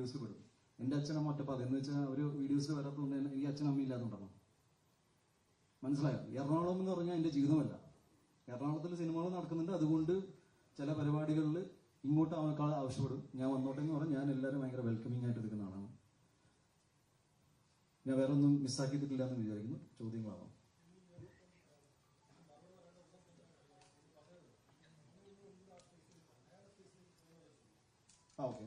വീഡിയോസിൽ വരും. എന്റെ അച്ഛനമ്മ ഒറ്റപ്പാത എന്ന് വെച്ചാൽ ഒരു വീഡിയോസ് വരാത്തതുകൊണ്ട് എനിക്ക് അച്ഛനമ്മ ഇല്ലാത്തതുകൊണ്ടാണ് മനസ്സിലായോ? എറണാകുളം എന്ന് പറഞ്ഞാൽ എന്റെ ജീവിതമല്ല. എറണാകുളത്തിൽ സിനിമകൾ നടക്കുന്നുണ്ട്. അതുകൊണ്ട് ചില പരിപാടികളിൽ ഇങ്ങോട്ട് ആൾക്കാൾ ആവശ്യപ്പെടും. ഞാൻ വന്നോട്ടെ എന്ന് പറഞ്ഞാൽ ഞാൻ എല്ലാവരും ഭയങ്കര വെൽക്കമിങ് ആയിട്ട് എടുക്കുന്ന ആളാണ്. ഞാൻ വേറെ ഒന്നും മിസ്സാക്കിയിട്ടില്ല എന്ന് വിചാരിക്കുന്നു. ചോദ്യങ്ങളാവാം ആ ഓക്കെ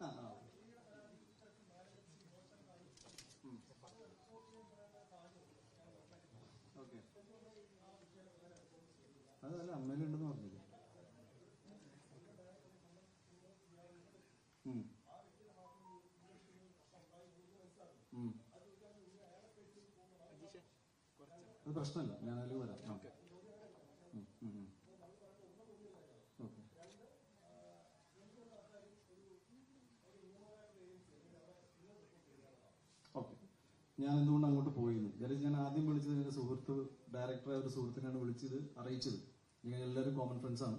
ആ ആ ഓക്കെ അതല്ല അമ്മയിലുണ്ടെന്ന് പറഞ്ഞില്ല. അത് പ്രശ്നമില്ല. ഞാൻ അതിൽ വരാം. ഓക്കെ. ഓക്കെ. ഞാൻ എന്തുകൊണ്ട് അങ്ങോട്ട് പോയിരുന്നു ഞാൻ ആദ്യം വിളിച്ചത് എന്റെ സുഹൃത്ത് ഡയറക്ടറായ ഒരു സുഹൃത്തിനാണ് വിളിച്ചത് അറിയിച്ചത്. ഞങ്ങൾ എല്ലാവരും കോമൺ ഫ്രണ്ട്സ് ആണ്.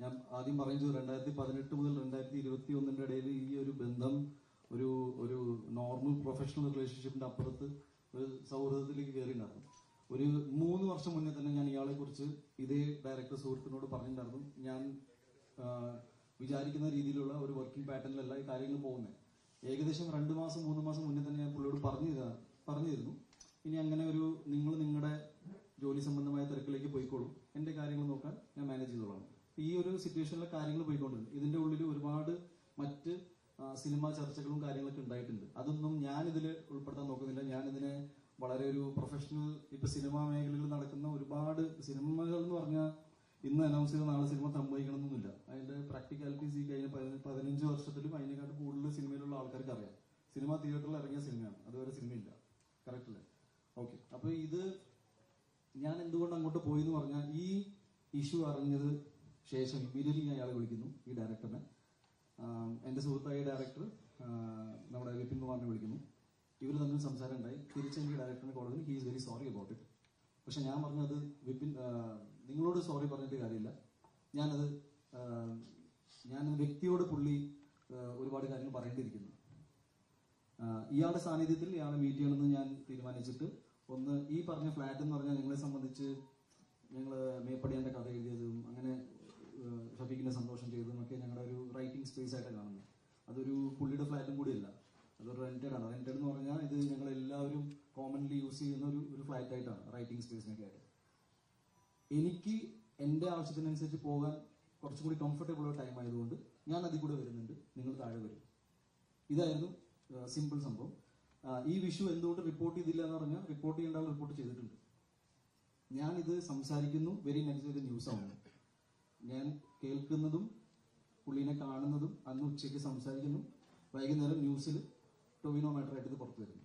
ഞാൻ ആദ്യം പറഞ്ഞു രണ്ടായിരത്തി പതിനെട്ട് മുതൽ രണ്ടായിരത്തി ഇരുപത്തി ഒന്നിന്റെ ഇടയിൽ ഈ ഒരു ബന്ധം ഒരു ഒരു നോർമൽ പ്രൊഫഷണൽ റിലേഷൻഷിപ്പിന്റെ അപ്പുറത്ത് ഒരു സൗഹൃദത്തിലേക്ക് കയറിയിട്ടുണ്ടായിരുന്നു. ഒരു മൂന്ന് വർഷം മുന്നേ തന്നെ ഞാൻ ഇയാളെ കുറിച്ച് ഇതേ ഡയറക്ടർ സുഹൃത്തിനോട് പറഞ്ഞിട്ടുണ്ടായിരുന്നു. ഞാൻ വിചാരിക്കുന്ന രീതിയിലുള്ള ഒരു വർക്കിംഗ് പാറ്റേണിലല്ല ഈ കാര്യങ്ങൾ പോകുന്നത്. ഏകദേശം രണ്ട് മാസം മൂന്ന് മാസം മുന്നേ തന്നെ ഞാൻ പുള്ളിയോട് പറഞ്ഞു തരാ- പറഞ്ഞിരുന്നു. ഇനി അങ്ങനെ ഒരു നിങ്ങൾ നിങ്ങളുടെ ജോലി സംബന്ധമായ തിരക്കിലേക്ക് പോയിക്കോളും. എന്റെ കാര്യങ്ങൾ നോക്കാൻ ഞാൻ മാനേജ് ചെയ്തോളാം. ഈ ഒരു സിറ്റുവേഷനിലെ കാര്യങ്ങൾ പോയിക്കൊണ്ടിരുന്നു. ഇതിന്റെ ഉള്ളിൽ ഒരുപാട് മറ്റ് സിനിമാ ചർച്ചകളും കാര്യങ്ങളൊക്കെ ഉണ്ടായിട്ടുണ്ട്. അതൊന്നും ഞാൻ ഇതിൽ ഉൾപ്പെടുത്താൻ നോക്കുന്നില്ല. ഞാൻ ഇതിനെ വളരെ ഒരു പ്രൊഫഷണൽ ഇപ്പൊ സിനിമാ മേഖലകളിൽ നടക്കുന്ന ഒരുപാട് സിനിമകൾ എന്ന് പറഞ്ഞാൽ ഇന്ന് അനൗൺസ് ചെയ്ത നാളെ സിനിമ സംഭവിക്കണമെന്നൊന്നുമില്ല. അതിന്റെ പ്രാക്ടിക്കാലിറ്റീസ് ഈ കഴിഞ്ഞ പതിന- പതിനഞ്ച് വർഷത്തിലും അതിനെക്കാട്ട് കൂടുതൽ സിനിമയിലുള്ള ആൾക്കാർക്ക് അറിയാം. സിനിമ തിയേറ്ററിൽ ഇറങ്ങിയ സിനിമയാണ് അതുവരെ സിനിമയില്ല കറക്റ്റ് അല്ലേ? ഓക്കെ അപ്പൊ ഇത് ഞാൻ എന്തുകൊണ്ട് അങ്ങോട്ട് പോയി എന്ന് പറഞ്ഞാൽ ഈ ഇഷ്യൂ അറിഞ്ഞത് ശേഷം ഇമ്മീഡിയറ്റ്ലി ഞാൻ അയാളെ വിളിക്കുന്നു ഈ ഡയറക്ടറിനെ എന്റെ സുഹൃത്തായ ഡയറക്ടർ നമ്മുടെ വിപിൻ കുമാറിനെ വിളിക്കുന്നു. ഇവർ തമ്മിൽ സംസാരം ഉണ്ടായി. തിരിച്ച് എനിക്ക് ഡയറക്ടറിനെ call he is very sorry about it പക്ഷെ ഞാൻ പറഞ്ഞത് വിപിൻ നിങ്ങളോട് സോറി പറഞ്ഞിട്ട് കാര്യമില്ല. ഞാനത് ഞാൻ വ്യക്തിയോട് പുള്ളി ഒരുപാട് കാര്യങ്ങൾ പറയേണ്ടിയിരിക്കുന്നു. ഇയാളുടെ സാന്നിധ്യത്തിൽ ഇയാളെ മീറ്റ് ചെയ്യണമെന്ന് ഞാൻ തീരുമാനിച്ചിട്ട് ഒന്ന് ഈ പറഞ്ഞ ഫ്ലാറ്റ് എന്ന് പറഞ്ഞാൽ നിങ്ങളെ സംബന്ധിച്ച് ഞങ്ങൾ മേപ്പടിയാന്റെ കഥ എഴുതിയതും അങ്ങനെ ഷഫീഖിന്റെ സന്തോഷം ചെയ്തതും ഒക്കെ ഞങ്ങളുടെ ഒരു റൈറ്റിംഗ് സ്പേസ് ആയിട്ട് കാണുന്നത്. അതൊരു പുള്ളിയുടെ ഫ്ലാറ്റും കൂടിയല്ല. അതൊരു റെന്റഡ് ആണ്. റെന്റഡ് എന്ന് പറഞ്ഞാൽ ഇത് ഞങ്ങൾ എല്ലാവരും കോമൺലി യൂസ് ചെയ്യുന്ന ഒരു ഒരു ഫ്ലാറ്റ് ആയിട്ടാണ് റൈറ്റിംഗ് സ്പേസിനൊക്കെ ആയിട്ട് എനിക്ക് എന്റെ ആവശ്യത്തിനനുസരിച്ച് പോകാൻ കുറച്ചും കൂടി കംഫർട്ടബിൾ ടൈം ആയതുകൊണ്ട് ഞാൻ അതിൽ കൂടെ വരുന്നുണ്ട്. നിങ്ങൾ താഴെ വരും. ഇതായിരുന്നു സിമ്പിൾ സംഭവം. ഈ വിഷു എന്തുകൊണ്ട് റിപ്പോർട്ട് ചെയ്തില്ല എന്ന് പറഞ്ഞാൽ റിപ്പോർട്ട് ചെയ്യേണ്ട ആൾ റിപ്പോർട്ട് ചെയ്തിട്ടുണ്ട്. ഞാൻ ഇത് സംസാരിക്കുന്നു വെരി ഇത് ന്യൂസ് ഞാൻ കേൾക്കുന്നതും പുള്ളീനെ കാണുന്നതും അന്ന് ഉച്ചയ്ക്ക് സംസാരിക്കുന്നു. വൈകുന്നേരം ന്യൂസിൽ ടൊവിനോ മാറ്ററായിട്ട് ഇത് പുറത്തു വരുന്നു.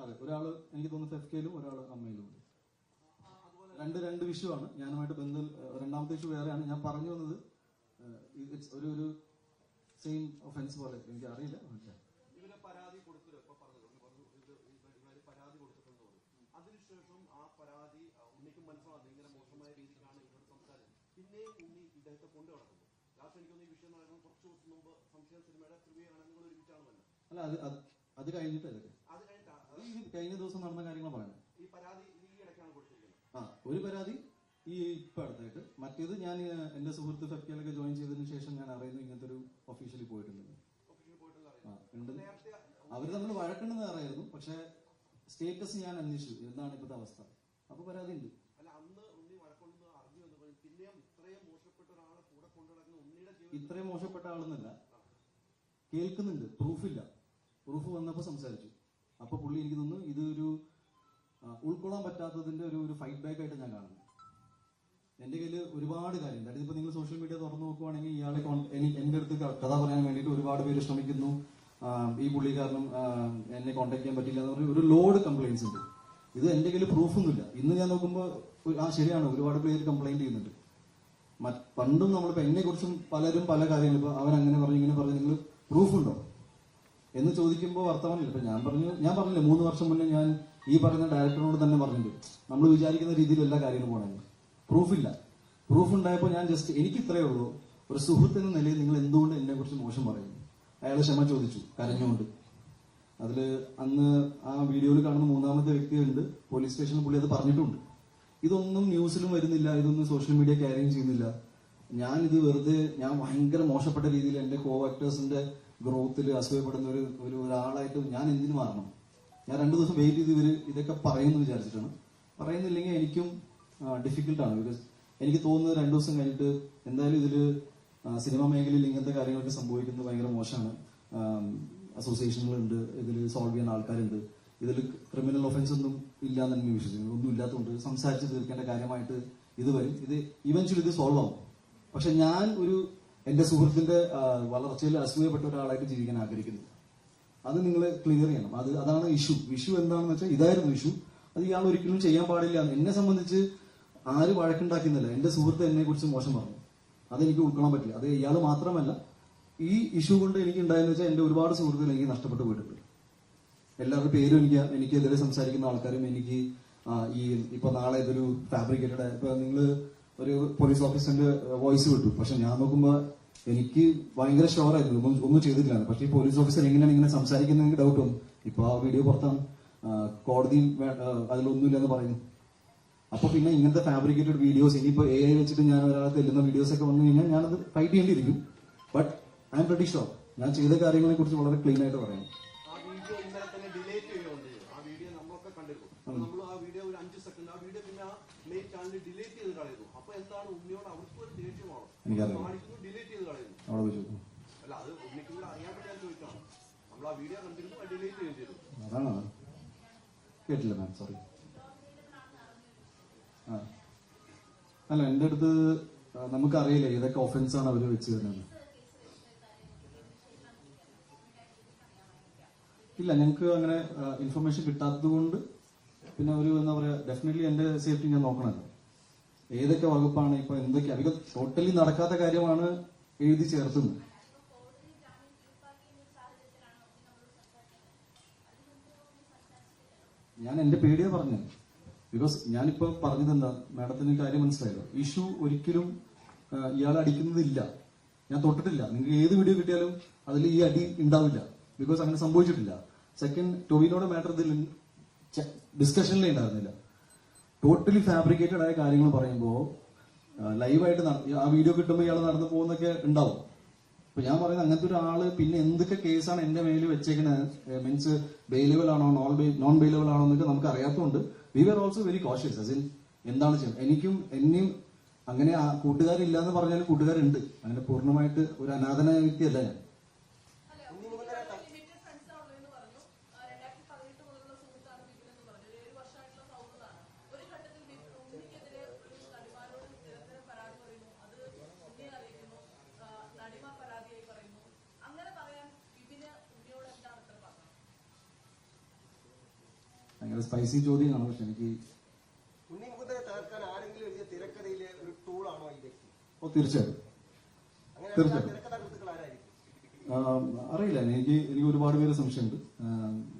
അതെ ഒരാൾ എനിക്ക് തോന്നുന്നു എഫ് ഒരാൾ അമ്മയിലും ഉണ്ട്. രണ്ട് രണ്ട് വിഷുവാണ് ഞാനുമായിട്ട് ബന്ധം രണ്ടാമത്തെ വിഷു വേറെയാണ്. ഞാൻ പറഞ്ഞു വന്നത് ഇത് ഒരു ഒരു സെയിം ഒഫൻസ് പോലെ എനിക്ക് അറിയില്ല ഇവരെ പരാതി കൊടുത്തല്ലോ ഇപ്പൊ പറഞ്ഞത് ഇവർ പരാതി അതിനുശേഷം ആ പരാതി ആ, ഉണ്ണിക്കും മനസ്സിലാകും ഇങ്ങനെ മോശമായ രീതിയിലാണ് ഇവരോട് സംസാരം പിന്നെയും ഉണ്ണി ഇദ്ദേഹത്തെ കൊണ്ടു നടക്കുന്നു. ലാസ്റ്റ് എനിക്കൊന്ന് ഈ വിഷയം നടക്കുന്നത് കുറച്ച് ദിവസം മുമ്പ് സംശയ സിനിമയുടെ പ്രിവ്യൂയാണ് നിങ്ങൾ ഒരുമിച്ചാണെന്നല്ല അല്ല അത് അത് കഴിഞ്ഞിട്ടല്ലേ അത് കഴിഞ്ഞ ദിവസം നടന്ന കാര്യങ്ങൾ പറയുന്നത്. ഈ പരാതി ഈ ഇടയ്ക്കാണ് കൊടുത്തിരിക്കുന്നത്. ആ ഒരു പരാതി ഈ ഇപ്പൊ അടുത്തായിട്ട് മറ്റേത് ഞാൻ എന്റെ സുഹൃത്ത് ഫെഫ്റ്റിയിലൊക്കെ ജോയിൻ ചെയ്തതിനു ശേഷം ഞാൻ അറിയുന്നു ഇങ്ങനത്തെ ഒരു ഒഫീഷ്യലി പോയിട്ടുണ്ട്. ആ ഉണ്ട്. അവർ തമ്മിൽ വഴക്കുണ്ടെന്ന് അറിയായിരുന്നു പക്ഷെ സ്റ്റേറ്റസ് ഞാൻ അന്വേഷിച്ചു. എന്താണ് ഇപ്പോഴത്തെ അവസ്ഥ? അപ്പൊ പരാതി ഉണ്ട് ഇത്രയും മോശപ്പെട്ട ആളെന്നല്ല കേൾക്കുന്നുണ്ട്. പ്രൂഫില്ല. പ്രൂഫ് വന്നപ്പോ സംസാരിച്ചു. അപ്പൊ പുള്ളി എനിക്ക് തോന്നുന്നു ഇത് ഒരു ഉൾക്കൊള്ളാൻ പറ്റാത്തതിന്റെ ഒരു ഒരു ഫൈറ്റ് ബാക്ക് ആയിട്ട് ഞാൻ കാണുന്നു. എന്റെ കയ്യിൽ ഒരുപാട് കാര്യം അതായത് ഇപ്പൊ നിങ്ങൾ സോഷ്യൽ മീഡിയ തുറന്നു നോക്കുവാണെങ്കിൽ ഇയാളെ എന്റെ അടുത്ത് കഥ പറയാൻ വേണ്ടിയിട്ട് ഒരുപാട് പേര് ശ്രമിക്കുന്നു. ഈ പുള്ളി കാരണം എന്നെ കോൺടാക്ട് ചെയ്യാൻ പറ്റില്ല എന്ന് പറഞ്ഞ ഒരു ലോഡ് കംപ്ലൈൻസ് ഉണ്ട്. ഇത് എന്റെ കയ്യിൽ പ്രൂഫൊന്നുമില്ല ഇന്ന് ഞാൻ നോക്കുമ്പോൾ ആ ശരിയാണ്. ഒരുപാട് പേര് കംപ്ലൈന്റ് ചെയ്യുന്നുണ്ട്. പണ്ടും നമ്മളിപ്പോ എന്നെ കുറിച്ചും പലരും പല കാര്യങ്ങൾ ഇപ്പൊ അവൻ അങ്ങനെ പറഞ്ഞു ഇങ്ങനെ പറഞ്ഞു നിങ്ങൾ പ്രൂഫ് ഉണ്ടോ? എന്ന് ചോദിക്കുമ്പോൾ വർത്തമാനമില്ല. ഇപ്പൊ ഞാൻ പറഞ്ഞു ഞാൻ പറഞ്ഞില്ലേ മൂന്ന് വർഷം മുന്നേ ഞാൻ ഈ പറയുന്ന ഡയറക്ടറിനോട് തന്നെ പറഞ്ഞിട്ടുണ്ട്. നമ്മൾ വിചാരിക്കുന്ന രീതിയിൽ എല്ലാ കാര്യങ്ങളും പോകണമെന്ന് പ്രൂഫില്ല. പ്രൂഫ് ഉണ്ടായപ്പോൾ ഞാൻ ജസ്റ്റ് എനിക്ക് ഇത്രയേ ഉള്ളൂ. ഒരു സുഹൃത്ത് എന്ന നിലയിൽ നിങ്ങൾ എന്തുകൊണ്ട് എന്നെ കുറിച്ച് മോശം പറയുന്നു അയാൾ ക്ഷമ ചോദിച്ചു കരഞ്ഞുകൊണ്ട്. അതിൽ അന്ന് ആ വീഡിയോയിൽ കാണുന്ന മൂന്നാമത്തെ വ്യക്തിയുണ്ട്. പോലീസ് സ്റ്റേഷനിൽ പുള്ളി അത് പറഞ്ഞിട്ടുണ്ട്. ഇതൊന്നും ന്യൂസിലും വരുന്നില്ല ഇതൊന്നും സോഷ്യൽ മീഡിയ ക്യാരിയും ചെയ്യുന്നില്ല. ഞാൻ ഇത് വെറുതെ ഞാൻ ഭയങ്കര മോശപ്പെട്ട രീതിയിൽ എന്റെ കോ ആക്ടേഴ്സിന്റെ ഗ്രോത്തിൽ അസൂയപ്പെടുന്ന ഒരു ഒരു ഒരാളായിട്ട് ഞാൻ എന്തിനു മാറണം? ഞാൻ രണ്ടു ദിവസം വെയിറ്റ് ചെയ്ത് ഇവർ ഇതൊക്കെ പറയുമെന്ന് വിചാരിച്ചിട്ടാണ്. പറയുന്നില്ലെങ്കിൽ എനിക്കും ഡിഫിക്കൽട്ടാണ് ബിക്കോസ് എനിക്ക് തോന്നുന്നത് രണ്ടു ദിവസം കഴിഞ്ഞിട്ട് എന്തായാലും ഇതിൽ സിനിമാ മേഖലയിൽ ഇങ്ങനത്തെ കാര്യങ്ങളൊക്കെ സംഭവിക്കുന്നത് ഭയങ്കര മോശമാണ്. അസോസിയേഷനുകളുണ്ട് ഇതിൽ സോൾവ് ചെയ്യുന്ന ആൾക്കാരുണ്ട്. ഇതിൽ ക്രിമിനൽ ഒഫൻസ് ഒന്നും ഇല്ല എന്ന് എനിക്ക് വിശ്വസിക്കുന്നു. ഒന്നും ഇല്ലാത്തതുകൊണ്ട് സംസാരിച്ച് തീർക്കേണ്ട കാര്യമായിട്ട് ഇത് വരും. ഇത് ഇവൻച്വലി ഇത് സോൾവ് ആവും. പക്ഷെ ഞാൻ ഒരു എന്റെ സുഹൃത്തിന്റെ വളർച്ചയിൽ അസൂയപ്പെട്ട ഒരാളായിട്ട് ജീവിക്കാൻ ആഗ്രഹിക്കുന്നു. അത് നിങ്ങൾ ക്ലിയർ ചെയ്യണം. അത് അതാണ് ഇഷ്യൂ ഇഷ്യൂ എന്താണെന്ന് വെച്ചാൽ ഇതായിരുന്നു ഇഷ്യൂ അത് ഇയാൾ ഒരിക്കലും ചെയ്യാൻ പാടില്ല. എന്നെ സംബന്ധിച്ച് ആര് വഴക്കുണ്ടാക്കുന്നില്ല എന്റെ സുഹൃത്ത് എന്നെ കുറിച്ച് മോശം പറഞ്ഞു. അതെനിക്ക് ഉൾക്കൊള്ളാൻ പറ്റില്ല. അത് ഇയാൾ മാത്രമല്ല ഈ ഇഷ്യൂ കൊണ്ട് എനിക്ക് ഉണ്ടായെന്ന് വെച്ചാൽ എന്റെ ഒരുപാട് സുഹൃത്തുക്കൾ എനിക്ക് നഷ്ടപ്പെട്ടു പോയിട്ടുണ്ട്. എല്ലാവരുടെ പേരും എനിക്ക് എനിക്കെതിരെ സംസാരിക്കുന്ന ആൾക്കാരും എനിക്ക് ഈ ഇപ്പൊ നാളെ ഇതൊരു ഫാബ്രിക്കേറ്റഡ് ഇപ്പൊ നിങ്ങൾ ഒരു പോലീസ് ഓഫീസറിന്റെ വോയിസ് വിട്ടു. പക്ഷെ ഞാൻ നോക്കുമ്പോ എനിക്ക് ഭയങ്കര ഷുവർ ആയിരുന്നു. ഒന്നും ഒന്നും ചെയ്തിട്ടില്ല പക്ഷെ ഈ പോലീസ് ഓഫീസർ എങ്ങനെയാണ് ഇങ്ങനെ സംസാരിക്കുന്നതെങ്കിൽ ഡൗട്ടും ഇപ്പൊ ആ വീഡിയോ പുറത്താണ്. കോടതിയും അതിലൊന്നുമില്ലെന്ന് പറയുന്നു. അപ്പൊ പിന്നെ ഇങ്ങനത്തെ ഫാബ്രിക്കേറ്റഡ് വീഡിയോസ് ഇനിയിപ്പോ എ ഐ വെച്ചിട്ട് ഞാൻ ഒരാളെ തെല്ലുന്ന വീഡിയോസ് ഒക്കെ വന്നു കഴിഞ്ഞാൽ ഞാനത് ഫൈറ്റ് ചെയ്യേണ്ടിയിരിക്കും. But I'm pretty sure ഞാൻ ചെയ്ത കാര്യങ്ങളെ കുറിച്ച് വളരെ ക്ലീൻ ആയിട്ട് പറയാം. കേട്ടില്ല മാം സോറി അല്ല എന്റെ അടുത്ത് നമുക്ക് നമുക്കറിയില്ല ഏതൊക്കെ ഒഫൻസ് ആണ് അവർ വെച്ച് തരുന്നത് ഇല്ല ഞങ്ങൾക്ക് അങ്ങനെ ഇൻഫർമേഷൻ കിട്ടാത്തത് കൊണ്ട് പിന്നെ അവർ എന്താ പറയാ ഡെഫിനറ്റ്ലി എന്റെ സേഫ്റ്റി ഞാൻ നോക്കണമല്ലോ ഏതൊക്കെ വകുപ്പാണ് ഇപ്പൊ എന്തൊക്കെയാ അധികം ടോട്ടലി നടക്കാത്ത കാര്യമാണ് എഴുതി ചേർത്തുന്നത്. ഞാൻ എന്റെ പേടിയാ പറഞ്ഞത്. ബിക്കോസ് ഞാനിപ്പോ പറഞ്ഞത് എന്താ മാഡത്തിന് കാര്യം മനസ്സിലായല്ലോ ഇഷ്യൂ ഒരിക്കലും ഇയാൾ അടിക്കുന്നതില്ല. ഞാൻ തൊട്ടിട്ടില്ല. നിങ്ങൾക്ക് ഏത് വീഡിയോ കിട്ടിയാലും അതിൽ ഈ അടി ഉണ്ടാവില്ല. ബിക്കോസ് അങ്ങനെ സംഭവിച്ചിട്ടില്ല. സെക്കൻഡ് ടോവിനോട് മാറ്റർ ഇതിൽ ഡിസ്കഷനിലേ ഉണ്ടായിരുന്നില്ല. ടോട്ടലി ഫാബ്രിക്കേറ്റഡ് ആയ കാര്യങ്ങൾ പറയുമ്പോൾ ലൈവായിട്ട് ആ വീഡിയോ കിട്ടുമ്പോൾ ഇയാൾ നടന്നു പോകുന്നൊക്കെ ഉണ്ടാവും. അപ്പൊ ഞാൻ പറയുന്നത് അങ്ങനത്തെ ഒരാൾ പിന്നെ എന്തൊക്കെ കേസാണ് എന്റെ മേലിൽ വെച്ചേക്കുന്നത് മീൻസ് ബെയിലബിൾ ആണോ നോൺ നോൺ ബെയിലബിൾ ആണോ എന്നൊക്കെ നമുക്ക് അറിയാത്തതുകൊണ്ട് we are also very cautious as in എന്താണ് ചെയ്യുന്നത് എനിക്കും എന്നെയും അങ്ങനെ കൂട്ടുകാരില്ല എന്ന് പറഞ്ഞാൽ കൂട്ടുകാരുണ്ട്. അങ്ങനെ പൂർണമായിട്ട് ഒരു അനാഥനായ വ്യക്തിയല്ല ഞാൻ ലിമിറ്റഡ് ഫ്രണ്ട്സ് ഉള്ളതെന്ന് പറഞ്ഞു രണ്ടായിരത്തി പതിനെട്ട് മുതലുള്ള സുഹൃത്താണ് ബിബിൻ എന്ന് പറഞ്ഞു ഒരു ഏഴ് വർഷമായിട്ടുള്ള സൗഹൃദമാണ് ഒരു ഘട്ടത്തിൽ ബിബിൻ ഉണ്ണിക്കെതിരെ ഒരു നടിമാരോട് നിരന്തരം പരാതി പറയുന്നു അത് ഉണ്ണിയെ അറിയിക്കുന്നു ആ, നടിമ പരാതിയായി പറയുന്നു അങ്ങനെ പറയാൻ ബിബിന് ഉണ്ണിയോട് എന്താണ് ഇത്ര പറഞ്ഞത് ഭയങ്കര സ്പൈസി ചോദ്യമാണ് പക്ഷെ എനിക്ക് ഓ തീർച്ചയായും. തീർച്ചയായും. അറിയില്ല. എനിക്ക് എനിക്ക് ഒരുപാട് പേര് സംശയമുണ്ട്.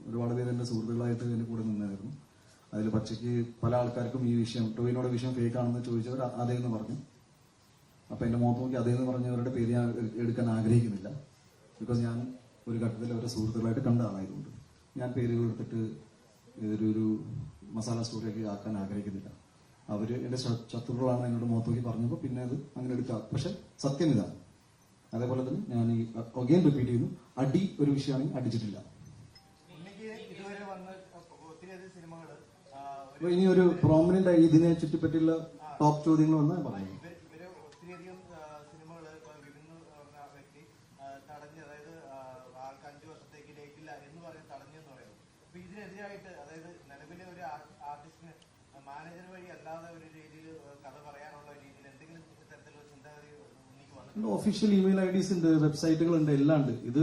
ഒരുപാട് പേര് എന്റെ സുഹൃത്തുക്കളായിട്ട് എന്റെ കൂടെ നിന്നായിരുന്നു. അതിൽ പക്ഷേക്ക് പല ആൾക്കാർക്കും ഈ വിഷയം ടോയിനോടെ വിഷയം ഫേക്ക് ആണെന്ന് ചോദിച്ചവർ അതേ എന്ന് പറഞ്ഞു. അപ്പൊ എന്റെ മുഖത്ത് നോക്കി അതേ എന്ന് പറഞ്ഞവരുടെ പേര് ഞാൻ എടുക്കാൻ ആഗ്രഹിക്കുന്നില്ല. ബിക്കോസ് ഞാൻ ഒരു ഘട്ടത്തിൽ അവരുടെ സുഹൃത്തുക്കളായിട്ട് കണ്ട ആളായതുകൊണ്ട് ഞാൻ പേരുകൾ എടുത്തിട്ട് ഇതൊരു മസാല സ്റ്റോറിയൊക്കെ ആക്കാൻ ആഗ്രഹിക്കുന്നില്ല. അവർ എന്റെ ശത്രുക്കളാണ് എന്നോട് മുഖത്തോക്കി പറഞ്ഞപ്പോൾ പിന്നെ അത് അങ്ങനെ എടുക്കാം. പക്ഷെ സത്യം ഇതാണ് അതേപോലെ തന്നെ ഞാൻ ഈ ഒഗെയിൻ റിപ്പീറ്റ് ചെയ്യുന്നു. അടി ഒരു വിഷയമാണെങ്കിൽ അടിച്ചിട്ടില്ല. ഇനി ഒരു പ്രോമിനന്റ് ആയി ഇതിനെ ചുറ്റിപ്പറ്റിയുള്ള ടോപ്പ് ചോദ്യങ്ങൾ വന്നാൽ വിപിൻ എന്ന് പറയുന്നു അപ്പൊ ഇതിനെതിരായിട്ട് അതായത് നിലവിലെ ഒരു ആർട്ടിസ്റ്റിന് മാനേജർ വഴി അല്ലാതെ ഒരു രീതിയിൽ കഥ പറയാനുള്ള രീതിയിൽ എന്തെങ്കിലും തരത്തിലുള്ള ചിന്താഗതി ഒഫീഷ്യൽ ഇമെയിൽ ഐ ഡീസ് ഉണ്ട് വെബ്സൈറ്റുകൾ ഉണ്ട് എല്ലാം ഉണ്ട്. ഇത്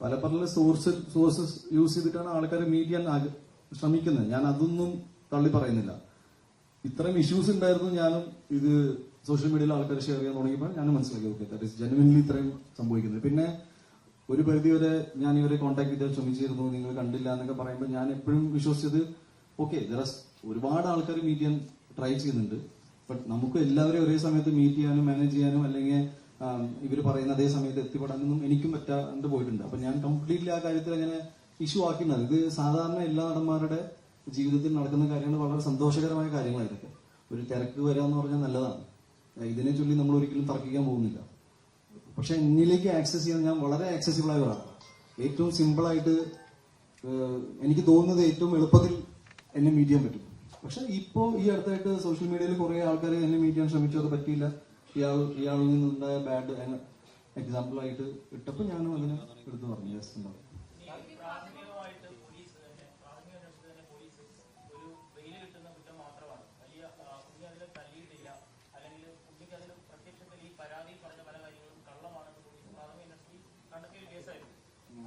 പല പല സോഴ്സ് സോഴ്സസ് യൂസ് ചെയ്തിട്ടാണ് ചെയ്യാൻ ആഗ്ര- ശ്രമിക്കുന്നത്. ഞാൻ അതൊന്നും തള്ളി പറയുന്നില്ല. ഇത്രയും ഇഷ്യൂസ് ഉണ്ടായിരുന്നു ഞാനും ഇത് സോഷ്യൽ മീഡിയയിൽ ആൾക്കാർ ഷെയർ ചെയ്യാൻ തുടങ്ങിയപ്പോൾ ഞാൻ മനസ്സിലാക്കി ഓക്കെ ദാറ്റ് ജെനുവിൻലി ഇത്രയും സംഭവിക്കുന്നത്. പിന്നെ ഒരു പരിധി വരെ ഞാൻ ഇവരെ കോൺടാക്ട് ചെയ്താൽ ശ്രമിച്ചിരുന്നു നിങ്ങൾ കണ്ടില്ല എന്നൊക്കെ പറയുമ്പോൾ ഞാൻ എപ്പോഴും വിശ്വസിച്ചത് ഓക്കെ ഒരുപാട് ആൾക്കാർ മീറ്റ് ചെയ്യാൻ ട്രൈ ചെയ്യുന്നുണ്ട് ബട്ട് നമുക്ക് എല്ലാവരെയും ഒരേ സമയത്ത് മീറ്റ് ചെയ്യാനും മാനേജ് ചെയ്യാനും അല്ലെങ്കിൽ ഇവർ പറയുന്ന അതേ സമയത്ത് എത്തിപ്പെടാനൊന്നും എനിക്കും പറ്റാണ്ട് പോയിട്ടുണ്ട്. അപ്പൊ ഞാൻ കംപ്ലീറ്റ്ലി ആ കാര്യത്തിൽ അങ്ങനെ ഇഷ്യൂ ആക്കുന്നത് ഇത് സാധാരണ എല്ലാ നടന്മാരുടെ ജീവിതത്തിൽ നടക്കുന്ന കാര്യങ്ങൾ വളരെ സന്തോഷകരമായ കാര്യങ്ങളായിരിക്കും ഒരു തിരക്ക് വരാന്ന് പറഞ്ഞാൽ നല്ലതാണ്. ഇതിനെ ചൊല്ലി നമ്മൾ ഒരിക്കലും തർക്കിക്കാൻ പോകുന്നില്ല. പക്ഷെ എന്നിലേക്ക് ആക്സസ് ചെയ്യാൻ ഞാൻ വളരെ ആക്സസിബിൾ ആയ ഒരാളാണ്. ഏറ്റവും സിമ്പിൾ ആയിട്ട് എനിക്ക് തോന്നുന്നത് ഏറ്റവും എളുപ്പത്തിൽ എന്നെ മീറ്റ് ചെയ്യാൻ പറ്റും. പക്ഷെ ഇപ്പോ ഈ അടുത്തായിട്ട് സോഷ്യൽ മീഡിയയിൽ കുറെ ആൾക്കാർ എന്നെ മീറ്റ് ചെയ്യാൻ ശ്രമിച്ചു. അത് പറ്റിയില്ല. ഇയാൾ ഇയാളിൽ നിന്നുണ്ടായ ബാഡ് എക്സാമ്പിൾ ആയിട്ട് ഇട്ടപ്പോൾ ഞാനും അതിനെ എടുത്തു പറഞ്ഞു. ജസ്റ്റ് ഉണ്ടാവും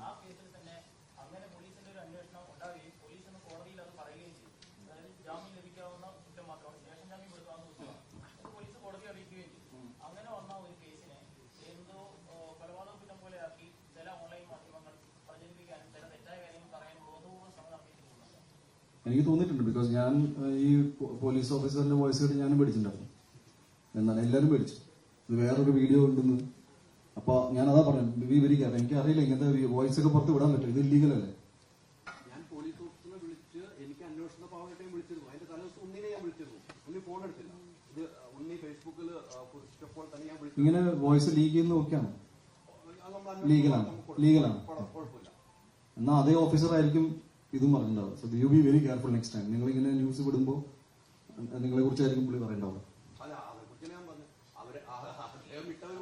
ആ കേസിൽ തന്നെ അങ്ങനെ പോലീസിന്റെ ഒരു അന്വേഷണം ഉണ്ടാവുകയും പോലീസ് എന്ന് കോടതിയിൽ അത് പറയുകയും ചെയ്തു. അതായത് ജാമ്യം ലഭിക്കാവുന്ന കുറ്റം മാത്രമാണ് സ്റ്റേഷൻ ജാമ്യം കൊടുക്കാവുന്ന കുറ്റമാണ് അത് പോലീസ് കോടതി അറിയിക്കുകയും ചെയ്തു. അങ്ങനെ വന്ന ഒരു കേസിനെ എന്തോ കൊലപാതക കുറ്റം പോലെയാക്കി ചില ഓൺലൈൻ മാധ്യമങ്ങൾ പ്രചരിപ്പിക്കാനും ചില തെറ്റായ കാര്യങ്ങൾ പറയാനും ബോധപൂർവം ശ്രമം നടത്തിയിട്ടുണ്ടെന്ന് എനിക്ക് തോന്നിയിട്ടുണ്ട് ബിക്കോസ് ഞാൻ ഈ പോലീസ് ഓഫീസറിന്റെ വോയിസ് കേട്ട് ഞാനും പേടിച്ചിട്ടുണ്ടായിരുന്നു. എന്നാൽ എല്ലാവരും പേടിച്ചു ഇത് വേറൊരു വീഡിയോ ഉണ്ടെന്ന്. അപ്പൊ ഞാൻ അതാ പറഞ്ഞു വിവരിക്കാം എനിക്ക് അറിയില്ല ഇങ്ങനത്തെ വോയിസ് ഒക്കെ പുറത്ത് വിടാൻ പറ്റും ഇത് ഇല്ലീഗൽ അല്ലേ? ഞാൻ പോലീസ് ഓഫീസറിനെ വിളിച്ച് എനിക്ക് അന്വേഷണ ഭാഗമായിട്ട് വിളിച്ചിരുന്നു. അതിന്റെ തലേദിവസം ഉണ്ണിനെ ഞാൻ വിളിച്ചിരുന്നു. ഉണ്ണി ഫോൺ എടുത്തില്ല. ഇത് ഉണ്ണി ഫേസ്ബുക്കിൽ കുറിച്ചപ്പോൾ തന്നെ ഞാൻ വിളിച്ചു ഇങ്ങനെ വോയിസ് ലീഗ് ചെയ്യുന്ന നോക്കിയാണ്? ലീഗലാണ്. ലീഗലാണ് എന്നാ അതേ ഓഫീസർ ആയിരിക്കും ഇതും പറഞ്ഞിട്ടുണ്ടാവുക. So you be very careful next time നിങ്ങൾ ഇങ്ങനെ ന്യൂസ് വിടുമ്പോൾ നിങ്ങളെ കുറിച്ചായിരിക്കും പുള്ളി പറയണ്ടാവുക അല്ല അവരെ കുറിച്ച് ഞാൻ പറഞ്ഞു അവരെ ആ- ആ- അദ്ദേഹം വിട്ട ഒരു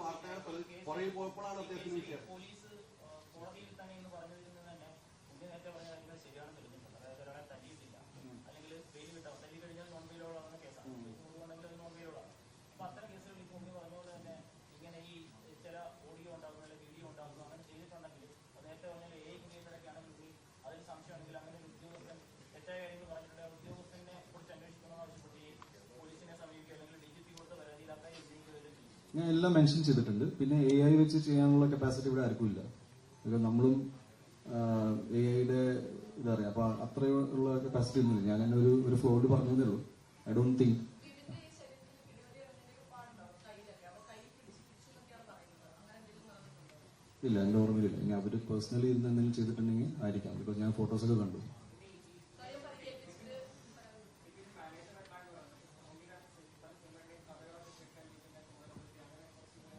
വാർത്തയാണ് പുറകെ പോയപ്പോഴാണ് അദ്ദേഹത്തിന് വിഷയം പോലീസ് ആ, കോടതിയിൽ തന്നെ എന്ന് പറഞ്ഞതിൽ നിന്ന് തന്നെ ഉണ്ണി നേരത്തെ പറഞ്ഞ കാര്യങ്ങൾ ശരിയാണെന്ന് തെളിഞ്ഞിട്ടുണ്ട് അതായത് ഒരാളെ തല്ലിയിട്ടില്ല അല്ലെങ്കിൽ ബെയിൽ വിട്ടാൽ തല്ലി കഴിഞ്ഞാൽ നോൺ ബെയിലോളാണ് കേസാണ് ഉണ്ടെങ്കിൽ അത് നോൺ ബെയിലോളാണ് അപ്പൊ അത്തരം കേസുകൾ ഇപ്പോൾ ഉണ്ണി പറഞ്ഞ പോലെ തന്നെ ഇങ്ങനെ ഈ ചില ഓഡിയോ ഉണ്ടാകുന്നു അല്ലെങ്കിൽ വീഡിയോ ഉണ്ടാകുന്നു അങ്ങനെ ചെയ്തിട്ടുണ്ടെങ്കിൽ അത് നേരത്തെ പറഞ്ഞാൽ എ ഇൻഡിക്കേറ്ററൊക്കെ ആണെങ്കിൽ ഉണ്ണി അതിൽ സംശയമാണെങ്കിൽ അങ്ങനെ ഒരു ഉദ്യോഗസ്ഥൻ തെറ്റായ കാര്യങ്ങൾ പറഞ്ഞിട്ടുണ്ടെങ്കിൽ ആ ഉദ്യോഗസ്ഥനെ കുറിച്ച് അന്വേഷിക്കണമെന്ന് ആവശ്യപ്പെടുകയും പോലീസിനെ സമീപിക്കുക അല്ലെങ്കിൽ ഡി ജി പി കൊടുത്ത പരാതിയിൽ അക്കാര്യം ചെയ്യുകയും ചെയ്യും ഞാൻ എല്ലാം മെൻഷൻ ചെയ്തിട്ടുണ്ട്. പിന്നെ എ ഐ വെച്ച് ചെയ്യാനുള്ള കപ്പാസിറ്റി ഇവിടെ ആർക്കും ഇല്ല. ബിക്കോസ് നമ്മളും എ ഐയുടെ ഇതാ പറയാ അപ്പൊ അത്രയുള്ള കപ്പാസിറ്റി ഒന്നുമില്ല. ഞാൻ തന്നെ ഒരു ഒരു ഫ്ലോഡ് പറഞ്ഞതേ ഉള്ളൂ. ഐ ഡോണ്ട് തിങ്ക് ഇല്ല എന്റെ ഓർമ്മയിലില്ല. ഇനി അവർ പേഴ്സണലി ഇരുന്ന് എന്തെങ്കിലും ചെയ്തിട്ടുണ്ടെങ്കിൽ ആയിരിക്കാം. ബിക്കോസ് ഞാൻ ഫോട്ടോസൊക്കെ കണ്ടു.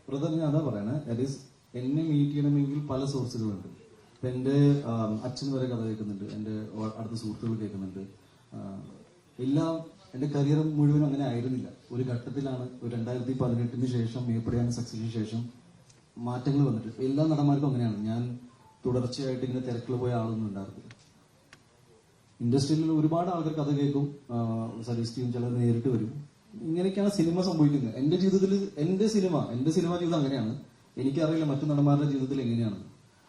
ബ്രദർ ഞാൻ അതാ പറയണേ. ദാറ്റ് ഈസ് എന്നെ മീറ്റ് ചെയ്യണമെങ്കിൽ പല സോഴ്സുകളുണ്ട് ഇപ്പൊ എന്റെ അച്ഛൻ വരെ കഥ കേൾക്കുന്നുണ്ട്. എന്റെ അടുത്ത സുഹൃത്തുക്കൾ കേൾക്കുന്നുണ്ട്. എല്ലാം എന്റെ കരിയർ മുഴുവൻ അങ്ങനെ ആയിരുന്നില്ല. ഒരു ഘട്ടത്തിലാണ് ഒരു രണ്ടായിരത്തി പതിനെട്ടിന് ശേഷം മേപ്പടിയാണ് സക്സസിന് ശേഷം മാറ്റങ്ങൾ വന്നിട്ട്. എല്ലാ നടന്മാർക്കും അങ്ങനെയാണ്. ഞാൻ തുടർച്ചയായിട്ട് ഇങ്ങനെ തിരക്കിൽ പോയ ആളൊന്നും ഉണ്ടായിരുന്നില്ല. ഇൻഡസ്ട്രിയിൽ ഒരുപാട് ആൾക്കാർ കഥ കേൾക്കും. സജസ്റ്റ് ചെയ്യും ചിലർ നേരിട്ട് വരും. ഇങ്ങനെയൊക്കെയാണ് സിനിമ സംഭവിക്കുന്നത്. എന്റെ ജീവിതത്തിൽ എന്റെ സിനിമ എന്റെ സിനിമ ജീവിതം അങ്ങനെയാണ്. എനിക്കറിയില്ല മറ്റു നടന്മാരുടെ ജീവിതത്തിൽ എങ്ങനെയാണ്.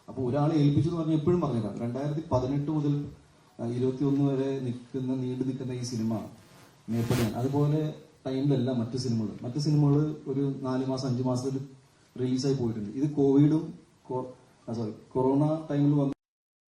അപ്പോൾ ഒരാളെ ഏൽപ്പിച്ചു എന്ന് പറഞ്ഞാൽ എപ്പോഴും പറഞ്ഞില്ല രണ്ടായിരത്തി പതിനെട്ട് മുതൽ ഇരുപത്തി ഒന്ന് വരെ നിൽക്കുന്ന നീണ്ടു നിൽക്കുന്ന ഈ സിനിമ മേപ്പടിയാണ്. അതുപോലെ ടൈമിലല്ല മറ്റു സിനിമകൾ മറ്റു സിനിമകൾ ഒരു നാല് മാസം അഞ്ചു മാസത്തിൽ റിലീസായി പോയിട്ടുണ്ട്. ഇത് കോവിഡും സോറി കൊറോണ ടൈമിൽ വന്ന